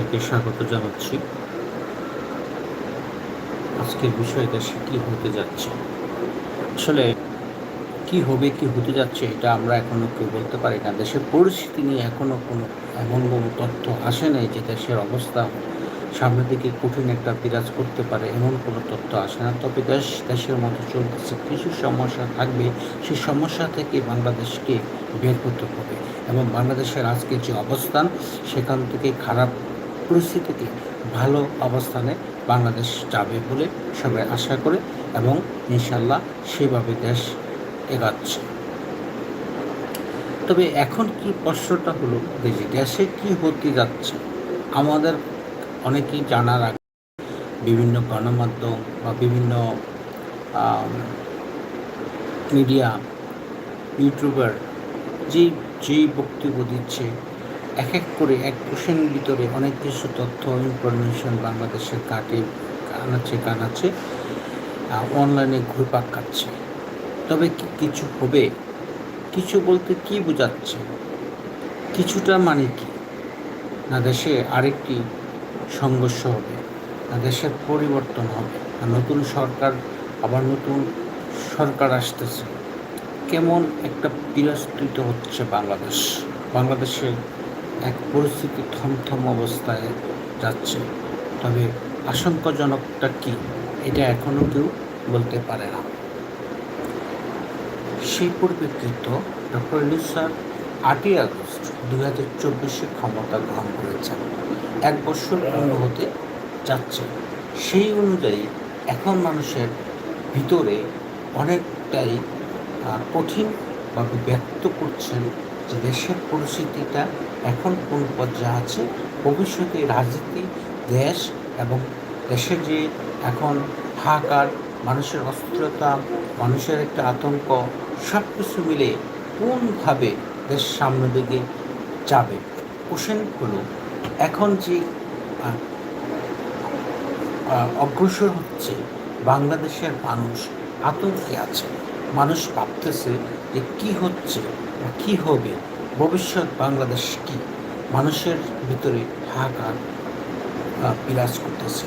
সকলকে স্বাগত জানাচ্ছি। আজকের বিষয় দেশে কি হতে যাচ্ছে? আসলে কি হবে, কি হতে যাচ্ছে এটা আমরা এখনও কেউ বলতে পারি না। দেশের পরিস্থিতি নিয়ে এখনও কোনো এমন কোনো তথ্য আসে নাই যে দেশের অবস্থা সামনের দিকে কঠিন একটা বিরাজ করতে পারে, এমন কোনো তথ্য আসে না। তবে দেশ, দেশের মতো চলতেছে, কিছু সমস্যা থাকবে, সেই সমস্যা থেকে বাংলাদেশকে বের করতে হবে। এবং বাংলাদেশের আজকে যে অবস্থান, সেখান থেকে খারাপ পরিস্থিতিতে ভালো অবস্থানে বাংলাদেশ যাবে বলে সবাই আশা করে এবং ইনশাল্লাহ সেভাবে দেশ এগাচ্ছে। তবে এখন কি প্রশ্নটা হলো যে দেশে কি হতে যাচ্ছে? আমাদের অনেকেই জানার আগে বিভিন্ন গণমাধ্যম বা বিভিন্ন মিডিয়া, ইউটিউবার যেই যেই বক্তব্য দিচ্ছে এক এক করে এক কোশ্চেনের ভিতরে অনেক কিছু তথ্য ইনফরমেশন বাংলাদেশের কাটে কানাচ্ছে কানাচ্ছে অনলাইনে ঘুরপাক খাচ্ছে। তবে কিছু হবে? কিছু বলতে কি বোঝাচ্ছে? কিছুটা মানে কি? না, দেশে আরেকটি সংঘর্ষ হবে, না, দেশের পরিবর্তন হবে নতুন সরকার, আবার নতুন সরকার আসতেছে। কেমন একটা বিরাস্তিত হচ্ছে বাংলাদেশ। বাংলাদেশের এক পরিস্থিতি থমথম অবস্থায় যাচ্ছে। তবে আশঙ্কাজনকটা কি, এটা এখনও কেউ বলতে পারে না। সেই পরিপ্রেক্ষিত ডক্টর ইউনুস আটই আগস্ট দু হাজার চব্বিশে ক্ষমতা গ্রহণ করেছেন। এক বছর পূর্ণ হতে যাচ্ছে। সেই অনুযায়ী এখন মানুষের ভিতরে অনেকটাই কঠিনভাবে ব্যক্ত করছেন যে দেশের পরিস্থিতিটা এখন কোন পর্যায়ে আছে, ভবিষ্যতে রাজনীতি, দেশ এবং দেশে যে এখন হাহাকার, মানুষের অস্থিরতা, মানুষের একটা আতঙ্ক সব কিছু মিলে কোনভাবে দেশ সামনের দিকে যাবে? কোশ্চেন হলো, এখন যে অগ্রসর হচ্ছে বাংলাদেশের মানুষ, আতঙ্কে আছে। মানুষ ভাবতেছে যে কি হচ্ছে বা কী হবে? ভবিষ্যৎ বাংলাদেশ কি? মানুষের ভিতরে হাহাকার বিরাজ করতেছে।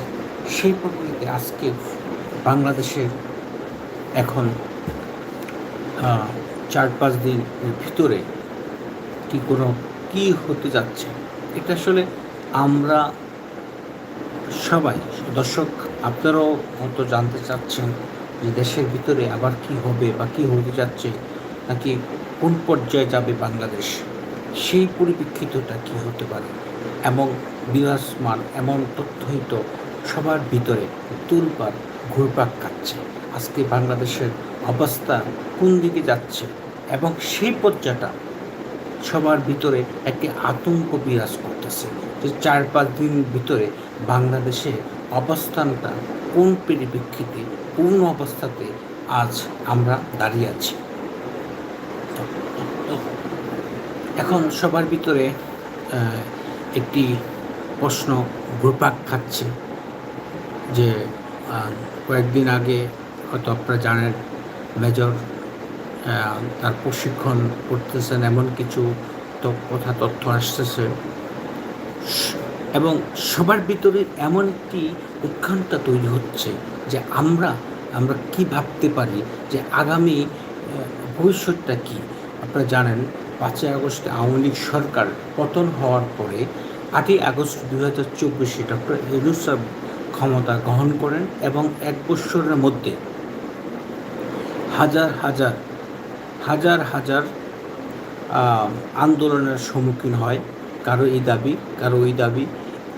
সেই প্রকৃতিতে আজকে বাংলাদেশের এখন চার পাঁচ দিনের ভিতরে কি কোনো, কি হতে যাচ্ছে? এটা আসলে আমরা সবাই, দর্শক আপনারাও হয়তো জানতে চাচ্ছেন যে দেশের ভিতরে আবার কি হবে বা কি হতে যাচ্ছে। নাকি কোন পর্যায়ে যাবে বাংলাদেশ? সেই পরিপ্রেক্ষিতটা কি হতে পারে? এবং বিরাজমান, এমন তথ্যহিত সবার ভিতরে তুলপার ঘুরপাক কাটছে আজকে বাংলাদেশের অবস্থা কোন দিকে যাচ্ছে? এবং সেই পর্যায়টা সবার ভিতরে একটি আতঙ্ক বিরাজ করতেছে। যে চার পাঁচ দিন ভিতরে বাংলাদেশে অবস্থানটা কোন পরিপ্রেক্ষিতে, কোন অবস্থাতে আজ আমরা দাঁড়িয়ে আছি? এখন সবার ভিতরে একটি প্রশ্ন ঘুরপাক খাচ্ছে যে কয়েকদিন আগে হয়তো আপনারা জানেন, মেজর তার প্রশিক্ষণ করতেছেন, এমন কিছু কথা তথ্য আসতেছে। এবং সবার ভিতরে এমন একটি উৎকণ্ঠা তৈরি হচ্ছে যে আমরা আমরা কি ভাবতে পারি যে আগামী ভবিষ্যৎটা কি? আপনারা জানেন পাঁচই আগস্টে আওয়ামী লীগ সরকার পতন হওয়ার পরে আটই আগস্ট দু হাজার চব্বিশে ডক্টর ইউনুস ক্ষমতা গ্রহণ করেন এবং এক বছরের মধ্যে হাজার হাজার হাজার হাজার আন্দোলনের সম্মুখীন হয়। কারও এই দাবি, কারও ওই দাবি।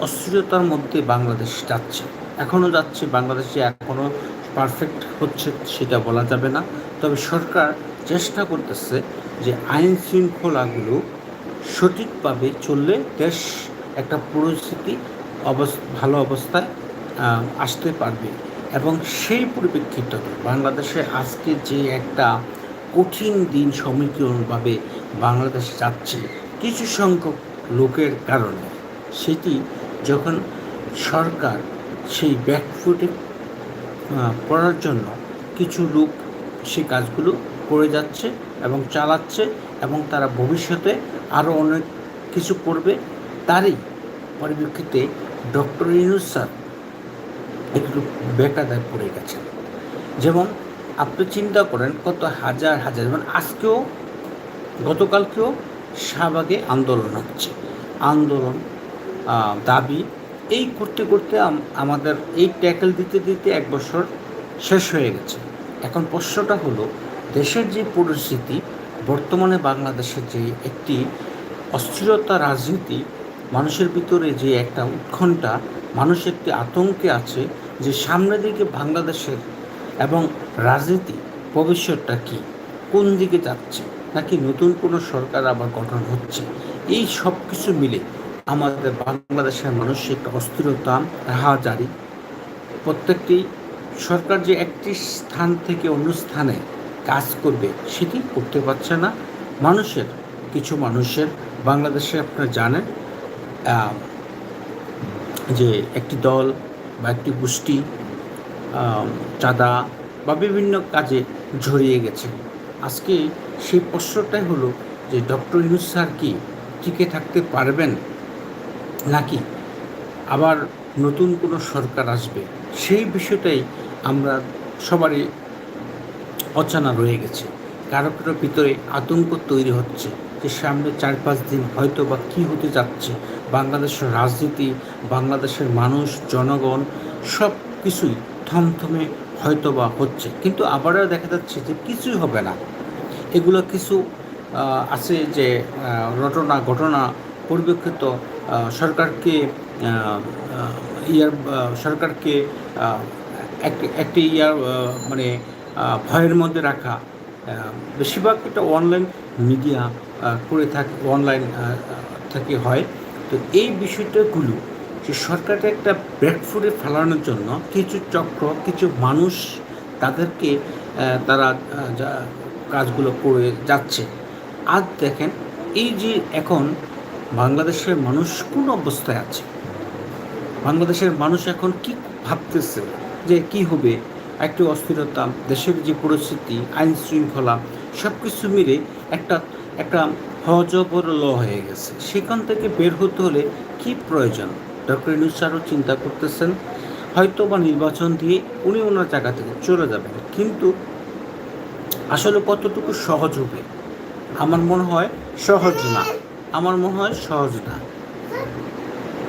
অস্থিরতার মধ্যে বাংলাদেশ যাচ্ছে। এখনও যাচ্ছে, বাংলাদেশে এখনও পারফেক্ট হচ্ছে, সেটা বলা যাবে না। তবে সরকার চেষ্টা করতেছে যে আইন শৃঙ্খলাগুলো সঠিকভাবে চললে দেশ একটা পরিস্থিতি ভালো অবস্থায় আসতে পারবে। এবং সেই পরিপ্রেক্ষিতে বাংলাদেশে আজকে যে একটা কঠিন দিন সমীকরণভাবে বাংলাদেশ যাচ্ছে, কিছু সংখ্যক লোকের কারণে, সেটি যখন সরকার সেই ব্যাকফুটে পড়ার জন্য কিছু লোক সেই কাজগুলো করে যাচ্ছে এবং চালাচ্ছে এবং তারা ভবিষ্যতে আরও অনেক কিছু করবে। তারই পরিপ্রেক্ষিতে ডক্টর ইউনুস স্যার একটু বেকাদায় পড়ে গেছেন। যেমন আপনি চিন্তা করেন কত হাজার হাজার, যেমন আজকেও, গতকালকেও শাহবাগে আন্দোলন হচ্ছে। আন্দোলন দাবি, এই করতে করতে আমাদের এই ট্যাকেল দিতে দিতে এক বছর শেষ হয়ে গেছে। এখন প্রশ্নটা হলো দেশের যে পরিস্থিতি, বর্তমানে বাংলাদেশের যে একটি অস্থিরতা রাজনীতি, মানুষের ভিতরে যে একটা উৎকণ্ঠা, মানুষ একটি আতঙ্কে আছে যে সামনের দিকে বাংলাদেশের এবং রাজনীতি ভবিষ্যৎটা কি, কোন দিকে যাচ্ছে, নাকি নতুন কোনো সরকার আবার গঠন হচ্ছে, এই সব কিছু মিলে আমাদের বাংলাদেশের মানুষ একটা অস্থিরতা রাহাজারি প্রত্যেকটি সরকার যে একটি স্থান থেকে অন্য স্থানে কাজ করবে, সেটি করতে পারছে না। মানুষের, কিছু মানুষের, বাংলাদেশে আপনারা জানেন যে একটি দল বা একটি গোষ্ঠী চাঁদা বা বিভিন্ন কাজে জড়িয়ে গেছে। আজকে সেই প্রশ্নটাই হলো যে ডক্টর ইউনুস স্যার কি টিকে থাকতে পারবেন নাকি? আবার নতুন কোনো সরকার আসবে, সেই বিষয়টাই আমরা সবারই অচানা রয়ে গেছে। কারও কারও ভিতরে আতঙ্ক তৈরি হচ্ছে যে সামনে চার পাঁচ দিন হয়তো বা কী হতে যাচ্ছে, বাংলাদেশের রাজনীতি, বাংলাদেশের মানুষ, জনগণ, সব কিছুই থমথমে হয়তো বা হচ্ছে। কিন্তু আবারও দেখা যাচ্ছে যে কিছুই হবে না। এগুলো কিছু আছে যে রটনা ঘটনা পরিপ্রেক্ষিত সরকারকে ইয়ার সরকারকে একটি ইয়ার মানে ভয়ের মধ্যে রাখা। বেশিরভাগ এটা অনলাইন মিডিয়া করে থাকে অনলাইন থেকে হয়। তো এই বিষয়টাগুলো যে সরকারটা একটা ব্যাকফুটে ফেলানোর জন্য কিছু চক্র, কিছু মানুষ তাদেরকে তারা যা- কাজগুলো করে যাচ্ছে। আজ দেখেন, এই যে এখন বাংলাদেশের মানুষ কোন অবস্থায় আছে? বাংলাদেশের মানুষ এখন কি ভাবতেছে? যে কি হবে? একটু অস্থিরতা, দেশের যে পরিস্থিতি, আইন শৃঙ্খলা সব কিছু মিলে একটা একটা হজবর ল হয়ে গেছে। সেখান থেকে বের হতে হলে কি প্রয়োজন? ডক্টর স্যারও চিন্তা করতেছেন হয়তো বা নির্বাচন দিয়ে উনি ওনার জায়গা থেকে চলে যাবেন। কিন্তু আসলে কতটুকু সহজ হবে? আমার মনে হয় সহজ না। আমার মনে হয় সহজ না।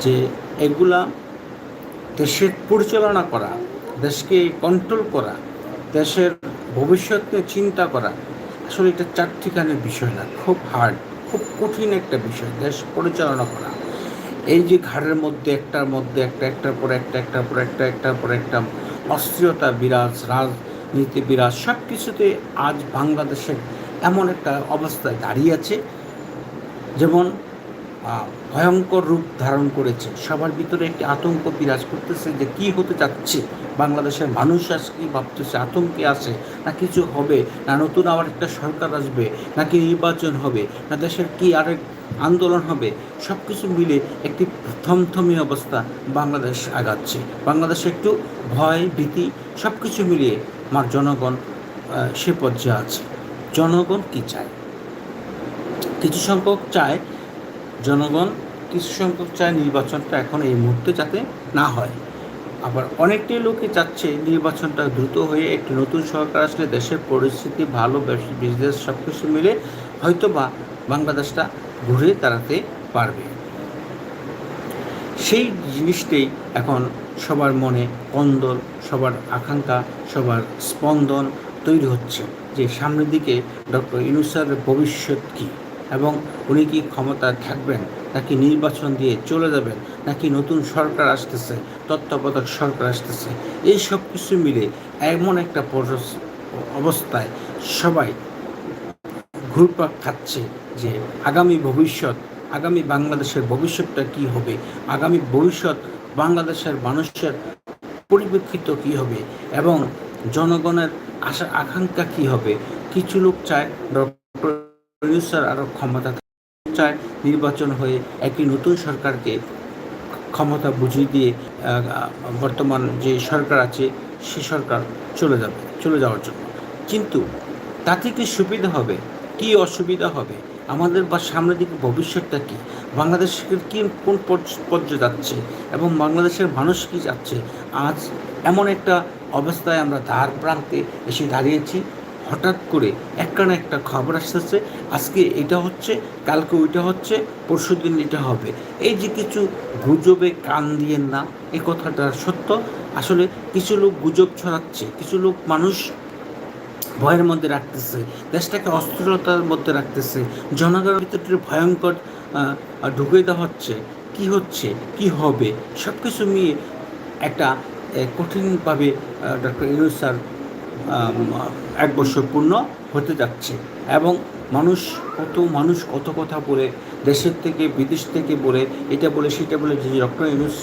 যে এগুলা দেশের পরিচালনা করা দেশকে কন্ট্রোল করা, দেশের ভবিষ্যৎ নিয়ে চিন্তা করা, আসলে এটা চারটিখানের বিষয় না, খুব হার্ড খুব কঠিন একটা বিষয়, দেশ পরিচালনা করা। এই যে ঘাড়ের মধ্যে, একটার মধ্যে, একটা, একটার পর একটা, একটার পর একটা, একটার পর একটা, অস্থিরতা বিরাজ, রাজনীতি বিরাজ সব কিছুতে আজ বাংলাদেশের এমন একটা অবস্থায় দাঁড়িয়ে আছে, যেমন ভয়ঙ্কর রূপ ধারণ করেছে। সবার ভিতরে একটি আতঙ্ক বিরাজ করতেছে যে কি হতে যাচ্ছে বাংলাদেশের মানুষ আজকে ভাবতেছে আতঙ্কে আছে, না কিছু হবে, না নতুন আবার একটা সরকার আসবে নাকি নির্বাচন হবে, না দেশের কি আরেক আন্দোলন হবে সব কিছু মিলে একটি থমথমি অবস্থা বাংলাদেশ আগাচ্ছে। বাংলাদেশে একটু ভয়, ভীতি সব কিছু মিলিয়ে আমার জনগণ সে পর্যায়ে আছে। জনগণ কি চায়? কিছু সংখ্যক চায়, জনগণ কিছু সংখ্যক চায় নির্বাচনটা এখন এই মুহূর্তে যাতে না হয়। আবার অনেকটাই লোকে চাচ্ছে নির্বাচনটা দ্রুত হয়ে একটি নতুন সরকার আসলে দেশের পরিস্থিতি, ভালো বিজনেস সব কিছু মিলে হয়তো বা বাংলাদেশটা ঘুরে দাঁড়াতে পারবে। সেই জিনিসটাই এখন সবার মনে কন্দল, সবার আকাঙ্ক্ষা, সবার স্পন্দন তৈরি হচ্ছে যে সামনের দিকে ডক্টর ইনুসার ভবিষ্যৎ কী এবং উনি কি ক্ষমতায় থাকবেন নাকি নির্বাচন দিয়ে চলে যাবেন, নাকি নতুন সরকার আসতেছে, তত্ত্বাবধায়ক সরকার আসতেছে, এই সব কিছু মিলে এমন একটা অবস্থায় সবাই ঘুরপাক খাচ্ছে যে আগামী ভবিষ্যৎ, আগামী বাংলাদেশের ভবিষ্যৎটা কি হবে, আগামী ভবিষ্যৎ বাংলাদেশের মানুষের পরিপ্রেক্ষিত কি হবে এবং জনগণের আশা আকাঙ্ক্ষা কি হবে, কিছু লোক চায় ডক্টর আরও ক্ষমতা চায় নির্বাচন হয়ে একটি নতুন সরকারকে ক্ষমতা বুঝিয়ে দিয়ে বর্তমান যে সরকার আছে, সে সরকার চলে যাবে, চলে যাওয়ার জন্য। কিন্তু তাতে কি সুবিধা হবে? কি অসুবিধা হবে? আমাদের বা সামনের দিকে ভবিষ্যৎটা কী? বাংলাদেশের কি কোন পর্য- পর্যায়ে যাচ্ছে এবং বাংলাদেশের মানুষ কি যাচ্ছে? আজ এমন একটা অবস্থায় আমরা দ্বার প্রান্তে এসে দাঁড়িয়েছি। হঠাৎ করে একটা না একটা খবর আসতেছে, আজকে এটা হচ্ছে, কালকে ওইটা হচ্ছে পরশু দিন এটা হবে। এই যে কিছু গুজবে কান দিয়ে না, এ কথাটা সত্য। আসলে কিছু লোক গুজব ছড়াচ্ছে, কিছু লোক মানুষ ভয়ের মধ্যে রাখতেছে, দেশটাকে অস্থিরতার মধ্যে রাখতেছে, জনগণের ভিতরে ভয়ঙ্কর ঢুকে দেওয়া হচ্ছে কি হচ্ছে? কি হবে? সব কিছু নিয়ে একটা কঠিনভাবে ডক্টর ইউনুস স্যার এক বছর পূর্ণ হতে যাচ্ছে। এবং মানুষ কত মানুষ কত কথা বলে, দেশের থেকে, বিদেশ থেকে বলে, এটা বলে, সেটা বলে, যে ডক্টর ইউনুস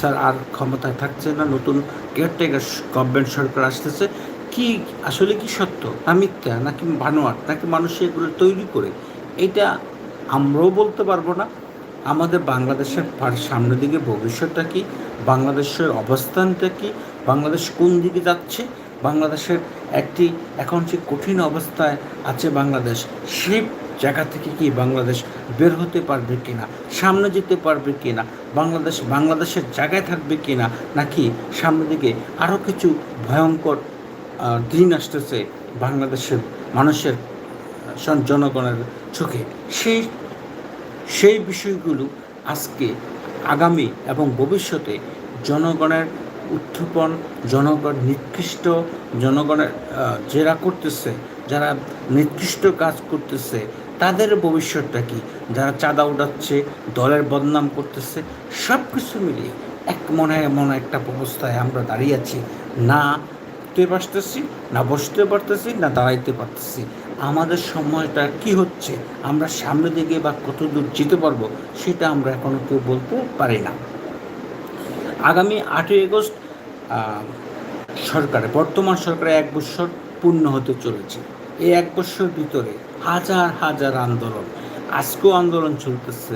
স্যার আর ক্ষমতায় থাকছে না, নতুন কেয়ারটেকার গভর্নমেন্ট সরকার আসতেছে, কি, আসলে কি সত্য? না মিথ্যা, নাকি বানোয়াট, নাকি মানুষ এগুলো তৈরি করে? এটা আমরাও বলতে পারব না। আমাদের বাংলাদেশের সামনের দিকে ভবিষ্যৎটা কি? বাংলাদেশের অবস্থানটা কি? বাংলাদেশ কোন দিকে যাচ্ছে? বাংলাদেশের একটি এখন যে কঠিন অবস্থায় আছে বাংলাদেশ, সেই জায়গা থেকে কি বাংলাদেশ বের হতে পারবে কিনা, সামনে যেতে পারবে কিনা, বাংলাদেশ বাংলাদেশের জায়গায় থাকবে কিনা, নাকি সামনের দিকে আরও কিছু ভয়ঙ্কর দিন আসতেছে বাংলাদেশের মানুষের জনগণের চোখে? সেই সেই বিষয়গুলো আজকে আগামী এবং ভবিষ্যতে জনগণের উত্থাপন, জনগণ, নিকৃষ্ট জনগণের জেরা করতেছে, যারা নিকৃষ্ট কাজ করতেছে, তাদের ভবিষ্যৎটা কি? যারা চাঁদা উঠাচ্ছে, দলের বদনাম করতেছে সব কিছু মিলিয়ে এক মনে এমন একটা অবস্থায় আমরা দাঁড়িয়ে আছি। না উঠতে পারতেছি, না বসতে পারতেছি, না দাঁড়াইতে পারতেছি। আমাদের সময়টা কি হচ্ছে? আমরা সামনে দিকে বা কত দূর যেতে পারব? সেটা আমরা এখনও কেউ বলতে পারি না। আগামী আটই আগস্ট সরকারে, বর্তমান সরকারে এক বছর পূর্ণ হতে চলেছে। এই এক বছর ভিতরে হাজার হাজার আন্দোলন, আজকেও আন্দোলন চলতেছে।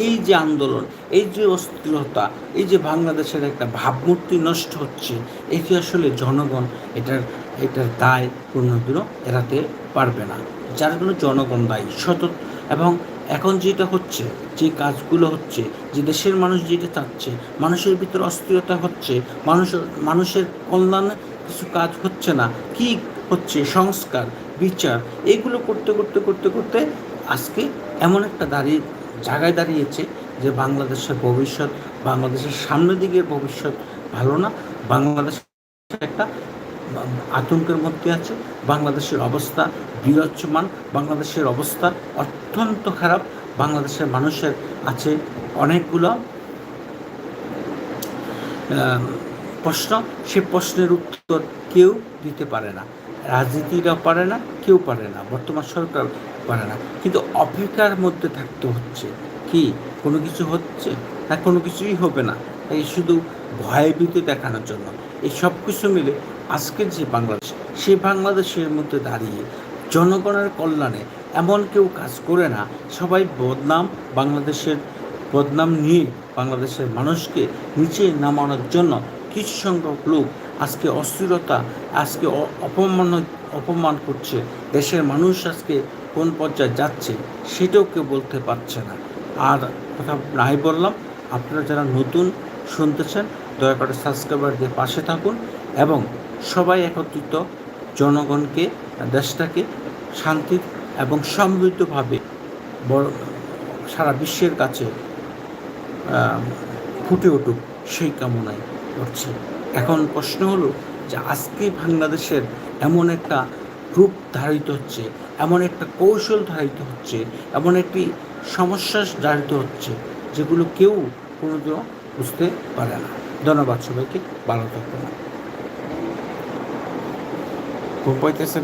এই যে আন্দোলন, এই যে অস্থিরতা, এই যে বাংলাদেশের একটা ভাবমূর্তি নষ্ট হচ্ছে, এটি আসলে জনগণ এটার এটার দায় কোনোদিনও এড়াতে পারবে না। যার জন্য জনগণ দায়ী, সতত এবং এখন যেটা হচ্ছে, যে কাজগুলো হচ্ছে, যে দেশের মানুষ যেটা চাচ্ছে, মানুষের ভিতরে অস্থিরতা হচ্ছে মানুষের মানুষের কল্যাণে কিছু কাজ হচ্ছে না। কি হচ্ছে? সংস্কার, বিচার, এগুলো করতে করতে করতে করতে আজকে এমন একটা দাঁড়িয়ে, জায়গায় দাঁড়িয়েছে যে বাংলাদেশের ভবিষ্যৎ, বাংলাদেশের সামনের দিকের ভবিষ্যৎ ভালো না। বাংলাদেশ একটা আতঙ্কের মধ্যে আছে, বাংলাদেশের অবস্থা বিরচ্ছমান বাংলাদেশের অবস্থা অত্যন্ত খারাপ। বাংলাদেশের মানুষের আছে অনেকগুলো প্রশ্ন। সে প্রশ্নের উত্তর কেউ দিতে পারে না। রাজনীতিরা পারে না, কেউ পারে না। বর্তমান সরকার পারে না। কিন্তু অপেক্ষার মধ্যে থাকতে হচ্ছে। কি? কোনো কিছু হচ্ছে? না, কোনো কিছুই হবে না। এই শুধু ভয়ভীতি দেখানোর জন্য। এই সব কিছু মিলে আজকের যে বাংলাদেশ সেই বাংলাদেশের মধ্যে দাঁড়িয়ে জনগণের কল্যাণে এমন কেউ কাজ করে না। সবাই বদনাম বাংলাদেশের, বদনাম নিয়ে বাংলাদেশের মানুষকে নিচে নামানোর জন্য কিছু সংখ্যক লোক আজকে অস্থিরতা, আজকে অপমান অপমান করছে। দেশের মানুষ আজকে কোন পর্যায়ে যাচ্ছে সেটাও কেউ বলতে পারছে না। আর কথা নাই বললাম, আপনারা যারা নতুন শুনতেছেন, দয়া করে সাবস্ক্রাইবার দিয়ে পাশে থাকুন এবং সবাই একত্রিত জনগণকে, দেশটাকে শান্তি এবং সমৃদ্ধভাবে বড় সারা বিশ্বের কাছে ফুটে উঠুক সেই কামনায় করছি। এখন প্রশ্ন হলো যে আজকে বাংলাদেশের এমন একটা রূপ ধারিত হচ্ছে, এমন একটা কৌশল ধারিত হচ্ছে, এমন একটি সমস্যা ধারিত হচ্ছে যেগুলো কেউ কোনোদিনও বুঝতে পারে না। ধন্যবাদ সবাইকে, ভালো থাকবেন। ঘুম পাইতেছে